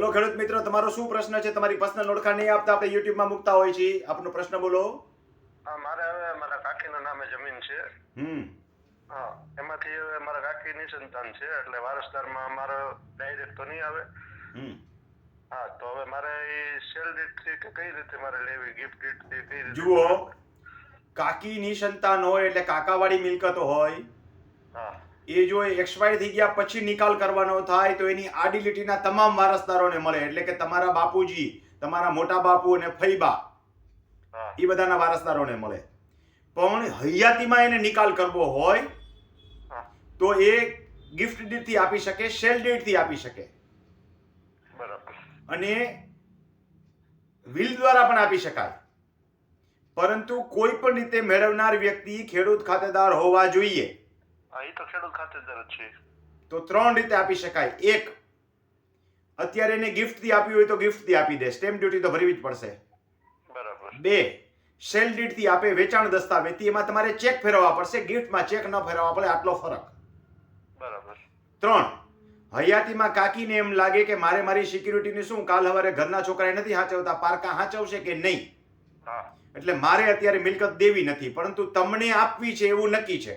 બોલો ખેડૂત મિત્રો તમારો શું પ્રશ્ન છે? તમારી પર્સનલ ઓળખાણ નહીં આપતા આપણે યુટ્યુબમાં મૂકતા હોય છે આપનો પ્રશ્ન બોલો. હા મારે હવે મારા કાકીના નામે જમીન છે. હમ. હા એમાંથી હવે મારા કાકી નિસંતાન છે એટલે વારસદારમાં મારો ડાયરેક્ટ તો નહીં આવે. હમ. હા તો હવે મારે એ સેલથી કે કઈ રીતે મારે લેવી? ગિફ્ટથી કઈ રીતે જુઓ કાકીની સંતાન હોય એટલે કાકાવાળી મિલકત હોય. હા. એ જો એક્સપાયર થઈ ગયા પછી નિકાલ કરવાનો થાય તો એની આડી લીટીના તમામ વારસદારોને મળે. એટલે કે તમારા બાપુજી તમારા મોટા બાપુ અને ફઈબા એ બધાના વારસદારોને મળે. પણ હૈયાતીમાં એને નિકાલ કરવો હોય તો એ ગિફ્ટ ડેટથી આપી શકે સેલ દીડથી આપી શકે. બરાબર. અને વિલ દ્વારા પણ આપી શકાય. પરંતુ કોઈ પણ રીતે મેળવનાર વ્યક્તિ ખેડૂત ખાતેદાર હોવા જોઈએ. એ તો ખેડૂત ખાતેદાર જ છે. તો ત્રણ રીતે આપી શકાય. એક અત્યારે એને ગિફ્ટથી આપી હોય તો ગિફ્ટથી આપી દે. સ્ટેમ્પ ડ્યુટી તો ભરવી જ પડશે. બરાબર. બે સેલ ડીડથી આપે વેચાણ દસ્તાવેજથી એમાં તમારે ચેક ફેરવવા પડશે. ગિફ્ટમાં ચેક ન ફેરવવા પડે આટલો ફરક. બરાબર. ત્રણ હયાતીમાં કાકીને એમ લાગે કે મારે મારી સિક્યુરિટીની શું કાલ હવારે ઘરના છોકરાએ નથી હાચવતા? પારકા હાચવશે કે નહીં? એટલે મારે અત્યારે મિલકત દેવી નથી પરંતુ તમને આપવી છે એવું નક્કી છે.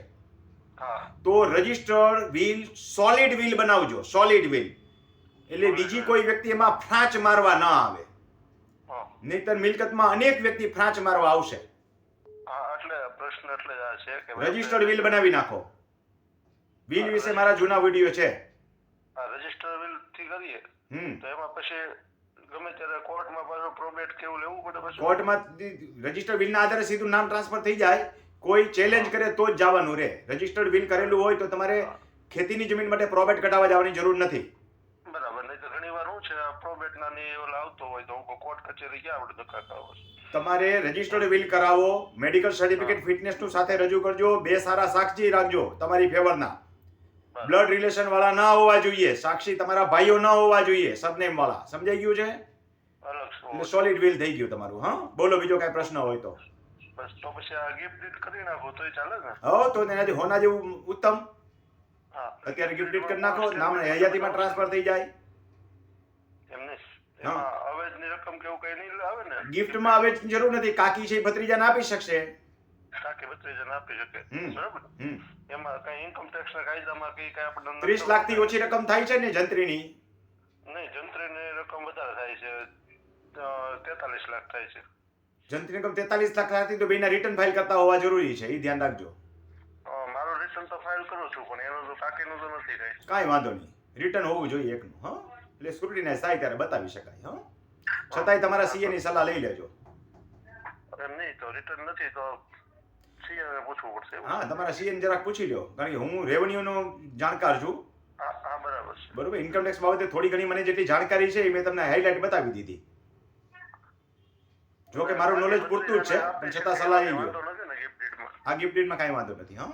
તો રજિસ્ટર્ડ વ્હીલ સોલિડ વિલ બનાવજો સોલિડ વિલ એટલે બીજી કોઈ વ્યક્તિ એમાં ફ્રાંચ મારવા ન આવે. નહીતર મિલકતમાં અનેક વ્યક્તિ ફ્રાંચ મારવા આવશે. એટલે પ્રશ્ન એટલે આ છે કે રજિસ્ટર્ડ વિલ બનાવી નાખો. વિલ વિશે મારા જૂના વીડિયો છે. રજિસ્ટર્ડ વ્હીલથી કરીએ. તો એમાં પછી ગમે ત્યારે કોર્ટમાં પાછો પ્રોબેટ કેવું લેવું પડે પછી? કોર્ટમાં રજિસ્ટર્ડ વિલના આધારે સીધું નામ ટ્રાન્સફર થઈ જાય. કોઈ ચેલેન્જ કરે તો જ જવાનું રહે રજિસ્ટર્ડ વિલ કરેલું હોય તો તમારે ખેતીની જમીન માટે પ્રોબેટ કઢાવવા જવાની જરૂર નથી. બરાબર નહીં તો ઘણી વાર શું છે પ્રોબેટ ના ને ઓલા આવતો હોય તો હું કોર્ટ કચેરી ગયા આપણે ધક્કા તમારે રજિસ્ટર્ડ વિલ કરાવો મેડિકલ સર્ટિફિકેટ ફિટનેસનું સાથે રજૂ કરજો બે સારા સાક્ષી રાખજો તમારી ફેવરના બ્લડ રિલેશન વાળા ના હોવા જોઈએ સાક્ષી તમારા ભાઈઓ ના હોવા જોઈએ સરનેમ વાળા. સમજાઈ ગયું છે? સોલિડ વિલ થઈ ગયું તમારું હા? બોલો બીજો કઈ પ્રશ્ન હોય તો. બસ તો પછી આ ગિફ્ટ કરી નાખો તોય ચાલે ને? હો તો એનાથી હોના જેવું ઉત્તમ. હા અત્યારે ગિફ્ટ ડીડ કરી નાખો નામ હયાતીમાં ટ્રાન્સફર થઈ જાય. એમને એમાં અવેજની રકમ કેવું કઈ નહીં આવે ને? ગિફ્ટમાં હવે જરૂર નથી. કાકી છે ભત્રીજાને આપી શકશે. કાકી ભત્રીજાને આપી શકે. બરાબર? હમ. એમાં કઈ ઇન્કમ ટેક્સ ના કાયદામાં કઈ કઈ આપણે ત્રીસ લાખથી ઓછી રકમ થાય છે ને જંત્રીની? નહીં જંત્રીની રકમ વધારે થાય છે. તેતાલીસ લાખ થાય છે. જંત્રી રકમ તેતાલીસ લાખ હતી તો બેના રિટર્ન ફાઇલ કરતા હોવા જરૂરી છે એ ધ્યાન રાખજો. મારો રિટર્ન તો ફાઇલ કરું છું પણ એનો તો કાકીનું તો નથી કઈ કાંઈ વાંધો નહીં. રિટર્ન હોવું જોઈએ એકનું હા? એટલે સ્ક્રુટિનાઇઝ થાય ત્યારે બતાવી શકાય હા? છતાંય તમારા સીએ ની સલાહ લઈ લેજો. એમ નહીં તો રિટર્ન નથી તો સીએ પૂછવું પડશે હા તમારા સીએ જરાક પૂછી લ્યો કારણ કે હું રેવન્યુનો જાણકાર છું. બરાબર ઇન્કમ ટેક્સ બાબતે થોડી ઘણી મને જેટલી જાણકારી છે એ મેં તમને હાઇલાઇટ બતાવી દીધી. જો કે મારું નોલેજ પૂરતું જ છે પણ છતાં સલાહ એવી હા માં ગિફ્ટ ડીડમાં કાંઈ વાંધો નથી હા.